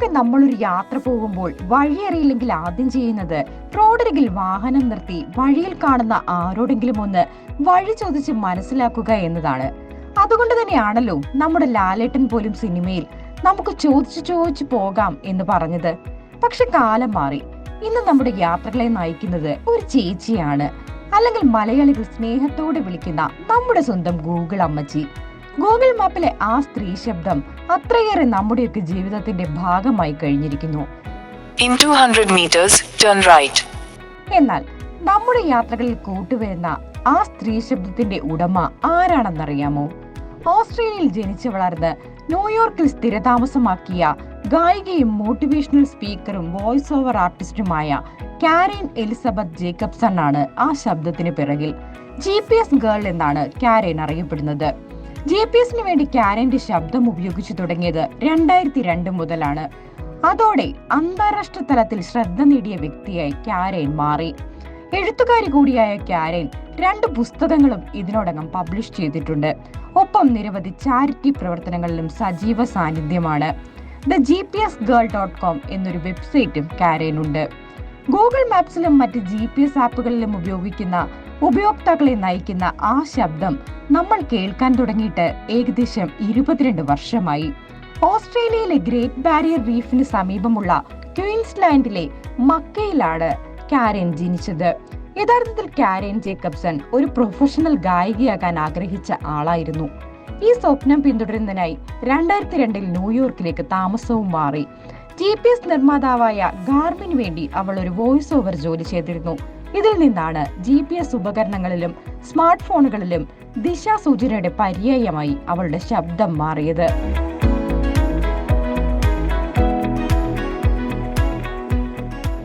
പണ്ടൊക്കെ നമ്മളൊരു യാത്ര പോകുമ്പോൾ വഴിയറിയില്ലെങ്കിൽ ആദ്യം ചെയ്യുന്നത് റോഡരികിൽ വാഹനം നിർത്തി വഴിയിൽ കാണുന്ന ആരോടെങ്കിലും ഒന്ന് വഴി ചോദിച്ച് മനസ്സിലാക്കുക എന്നതാണ്. അതുകൊണ്ട് തന്നെയാണല്ലോ നമ്മുടെ ലാലേട്ടൻ പോലും സിനിമയിൽ നമുക്ക് ചോദിച്ചു ചോദിച്ചു പോകാം എന്ന് പറഞ്ഞത്. പക്ഷെ കാലം മാറി. ഇന്ന് നമ്മുടെ യാത്രകളെ നയിക്കുന്നത് ഒരു ചേച്ചിയാണ്. അല്ലെങ്കിൽ മലയാളികൾ സ്നേഹത്തോടെ വിളിക്കുന്ന നമ്മുടെ സ്വന്തം ഗൂഗിൾ അമ്മച്ചി. ഗൂഗിൾ മാപ്പിലെ ആ സ്ത്രീ ശബ്ദം അത്രയേറെ നമ്മുടെയൊക്കെ ജീവിതത്തിന്റെ ഭാഗമായി കഴിഞ്ഞിരിക്കുന്നു. In 200 meters, turn right. എന്നാൽ നമ്മുടെ യാത്രകളിൽ കൂട്ടുവരുന്ന ആ സ്ത്രീ ശബ്ദത്തിന്റെ ഉടമ ആരാണെന്നറിയാമോ? ഓസ്ട്രേലിയയിൽ ജനിച്ചു വളർന്ന് ന്യൂയോർക്കിൽ സ്ഥിരതാമസമാക്കിയ ഗായികയും മോട്ടിവേഷണൽ സ്പീക്കറും വോയിസ് ഓവർ ആർട്ടിസ്റ്റുമായ കാരീൻ എലിസബത്ത് ജേക്കബ്സൺ ആണ് ആ ശബ്ദത്തിന് പിറകിൽ. ജി പി എസ് ഗേൾ എന്നാണ് കാരേൻ അറിയപ്പെടുന്നത്. ജി പി എസിന് വേണ്ടി കാരന്റെ ശബ്ദം ഉപയോഗിച്ചു തുടങ്ങിയത് രണ്ടായിരത്തി രണ്ട് മുതലാണ്. അതോടെ അന്താരാഷ്ട്ര തലത്തിൽ ശ്രദ്ധ നേടിയ വ്യക്തിയായി കാരൻ മാറി. എഴുത്തുകാരി കൂടിയായ കാരൻ രണ്ട് പുസ്തകങ്ങളും ഇതിനോടകം പബ്ലിഷ് ചെയ്തിട്ടുണ്ട്. ഒപ്പം നിരവധി ചാരിറ്റി പ്രവർത്തനങ്ങളിലും സജീവ സാന്നിധ്യമാണ്. The G P S girl dot com എന്നൊരു വെബ്സൈറ്റും കാരനുണ്ട്. ഗൂഗിൾ മാപ്സിലും മറ്റ് ജി പി എസ് ആപ്പുകളിലും ഉപയോഗിക്കുന്ന ഉപയോക്താക്കളെ നയിക്കുന്ന ആ ശബ്ദം നമ്മൾ കേൾക്കാൻ തുടങ്ങിയിട്ട് ഏകദേശം ഇരുപത്തിരണ്ട് വർഷമായി. ഓസ്ട്രേലിയയിലെ ഗ്രേറ്റ് ബാരിയർ റീഫിന് സമീപമുള്ള ക്വീൻസ്ലാൻഡിലെ മക്കയിലാണ് കാരൻ ജനിച്ചത്. യഥാർത്ഥത്തിൽ കാരൻ ജേക്കബ്സൺ ഒരു പ്രൊഫഷണൽ ഗായികയാകാൻ ആഗ്രഹിച്ച ആളായിരുന്നു. ഈ സ്വപ്നം പിന്തുടരുന്നതിനായി രണ്ടായിരത്തി രണ്ടിൽ ന്യൂയോർക്കിലേക്ക് താമസവും മാറി. ജി പി എസ് നിർമ്മാതാവായ ഗാർമിന് വേണ്ടി അവൾ ഒരു വോയിസ് ഓവർ ജോലി ചെയ്തിരുന്നു. ഇതിൽ നിന്നാണ് ജി പി എസ് ഉപകരണങ്ങളിലും സ്മാർട്ട് ഫോണുകളിലും ദിശാസൂചനയുടെ പര്യായമായി അവളുടെ ശബ്ദം മാറിയത്.